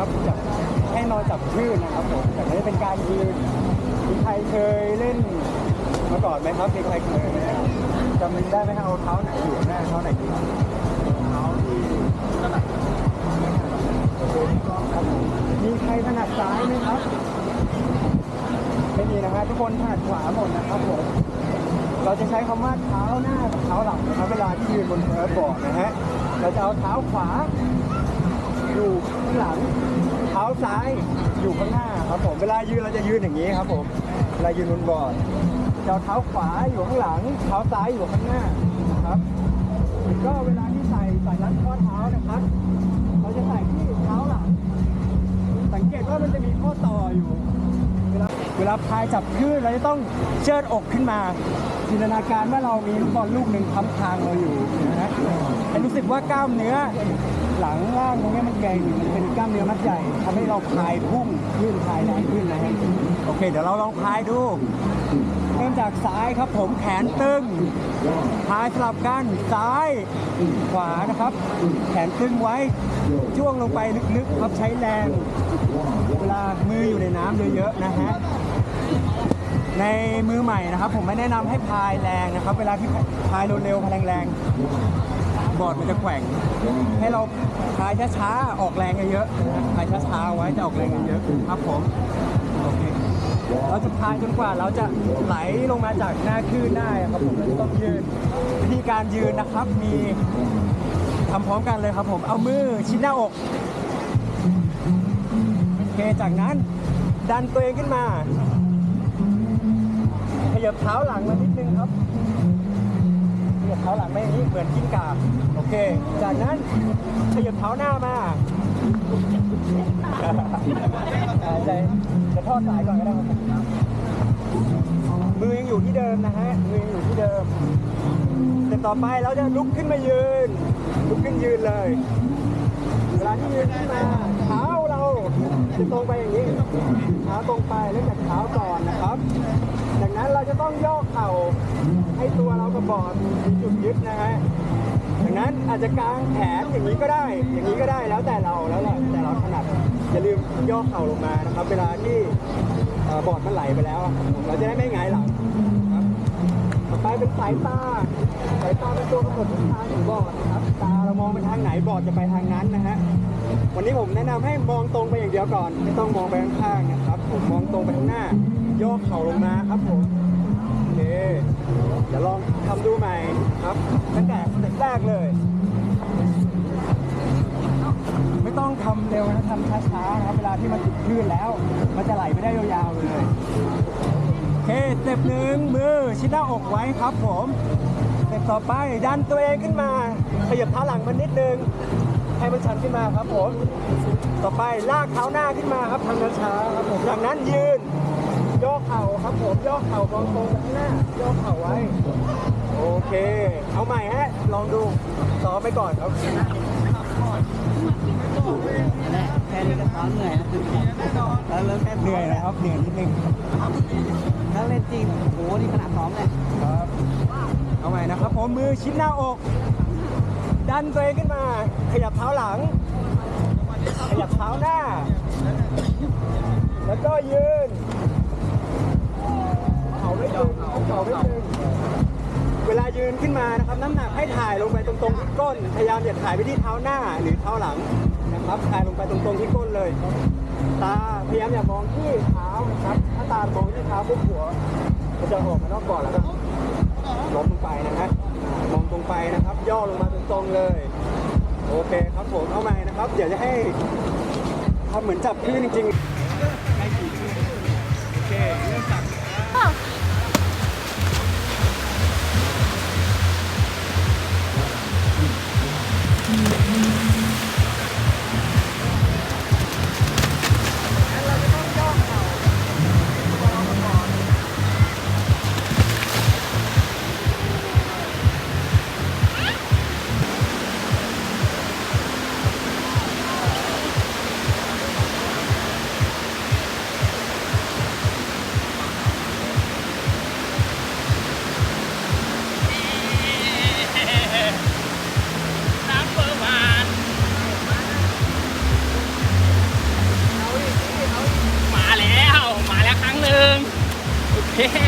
นะครับจับให้นอนจับคลื่นนะครับผมแต่ไม่ได้เป็นการยืนมีใครเคยเล่นมาก่อนไหมครับมีใครเคยไหมจำได้ไหมครับเอาเท้าไหนอยู่แม่เท้าไหนอยู่เท้าที่ถนัดครับผมมีใครถนัดซ้ายไหมครับไม่มีนะฮะทุกคนถนัดขวาหมดนะครับผมเราจะใช้คำว่าเท้าหน้ากับเท้าหลังนะครับเวลาที่ยืนบนเซิร์ฟบอร์ดนะฮะเราจะเอาเท้าขวา อยู่ข้างหลัง เท้าซ้ายอยู่ข้างหน้าครับผมเวลายืนเราจะยืนอย่างนี้ครับผมเวลายืนบนบอร์ดจะเอาเท้าขวาอยู่ข้างหลัง เท้าซ้ายอยู่ข้างหน้านะครับก็เวลาที่ใส่ใส่รัดข้อเท้านะครับ เราจะใส่ที่เท้าหลัง สังเกตว่ามันจะมีข้อต่ออยู่ เวลาเวลาพายจับคลื่นเราจะต้องเชิดอกขึ้นมาจินตนาการว่าเรามีลูกบอลลูกหนึ่งค้ำคางเราอยู่นะฮะให้รู้สึกว่ากล้ามเนื้อ หลังล่างตรงเนี้ยมันใหญ่มันเป็นกล้ามเนื้อมัดใหญ่ทำให้เราพายพุ่งขึ้นพายแรงขึ้นนะฮะโอเค เดี๋ยวเราลองพายดูเริ่มจากซ้ายครับผมแขนตึงพายสลับกันซ้ายขวานะครับ แขนตึงไว้จ้วงลงไปลึกๆครับใช้แรงเวลามืออยู่ในน้ำเยอะๆนะฮะในมือใหม่นะครับ ผมไม่แนะนำให้พายแรงนะครับ เวลาที่พายเร็วๆพายแรงๆ บอร์ดมันจะแกว่ง ให้เราพายช้าๆออกแรงเยอะๆนะฮะพายช้าๆไว้จะออกแรงเยอะๆครับผมโอเคเราจะพายจนกว่าเราจะไหลลงมาจากหน้าคลื่นได้ครับผมเราจะต้องยืนวิธีการยืนนะครับมีทำพร้อมกันเลยครับผมเอามือชิดหน้าอกโอเคจากนั้นดันตัวเองขึ้นมาขยับเท้าหลังมานิดนึงครับข ยับเท้าหลังไม่อย่างนี้เหมือนกิ้งก่าโอเค จากนั้นขยับเท้าหน้ามาหายใจจะทอดสายก่อนก็ได้ครับมือยังอยู่ที่เดิมนะฮะมือยังอยู่ที่เดิมแต่ต่อไปเราจะลุกขึ้นมายืน ลุกขึ้นยืนเลยเวลาที่ยืนขึ้นมาเท้าเราจะตรงไปอย่างนี้เท้าตรงไปเริ่มจากเท้าก่อนนะครับ จากนั้นเราจะต้องย่อ ให้ตัวเรากับบอร์ดมีจุดยึดนะฮะจากนั้นอาจจะกางแขนอย่างนี้ก็ได้ อย่างนี้ก็ได้แล้วแต่เราแล้วแหละแต่เราถนัดอย่าลืมย่อเข่าลงมานะครับ เวลาที่บอร์ดมันไหลไปแล้ว เราจะได้ไม่หงายหลังครับต่อไปเป็นสายตาสายตาเป็นตัวกำหนดทิศทางของบอร์ดนะครับตาเรามองไปทางไหนบอร์ดจะไปทางนั้นนะฮะวันนี้ผมแนะนำให้มองตรงไปอย่างเดียวก่อน ไม่ต้องมองไปข้างๆนะครับ ผมมองตรงไปข้างหน้าย่อเข่าลงมาครับผมโอเค เดี๋ยวลองทำดูใหม่ครับตั้งแต่สเต็ปแรกเลย ไม่ต้องทำเร็วนะทำช้าๆนะครับ เวลาที่มันติดคลื่นแล้ว มันจะไหลไปได้ยาวๆเลยโอเคสเต็ปหนึ่งมือชิดหน้าอกไว้ครับผมสเต็ปต่อไปดันตัวเองขึ้นมา ขยับเท้าหลังมันนิดนึงให้มันชันขึ้นมาครับผม ต่อไปลากเท้าหน้าขึ้นมาครับทำช้าๆครับผมจากนั้นยืนย่อเข่าครับผมย่อเข่ามองตรงไปข้างหน้าย่อ เอาใหม่ฮะ ลองดูซ้อมไปก่อนครับแค่นี้ก็ท้อเหนื่อยแล้วแล้วแค่เหนื่อยนะครับเหนื่อยนิดนึงถ้าเล่นจริงโอ้โหนี่ขนาดซ้อมเลยครับเอาใหม่นะครับผมมือชิดหน้าอก ดันตัวเองขึ้นมา ขยับเท้าหลัง ขยับเท้าหน้า แล้วก็ยืนเขาไม่ตึงเขาไม่ตึง เวลายืนขึ้นมานะครับน้ำหนักให้ถ่ายลงไปตรงๆที่ก้น พยายามอย่าถ่ายไปที่เท้าหน้าหรือเท้าหลังนะครับถ่ายลงไปตรงๆที่ก้นเลย ตาพยายามอย่ามองที่เท้านะครับถ้าตามองที่เท้าปุ๊บหัวมันจะออกมานอกก่อนแล้วก็ล้มลงไปนะฮะมองตรงไปนะครับ ย่อลงมาตรงๆเลย โอเคครับผมเอาใหม่นะครับเดี๋ยวจะให้ทำเหมือนจับคลื่นจริงๆ เค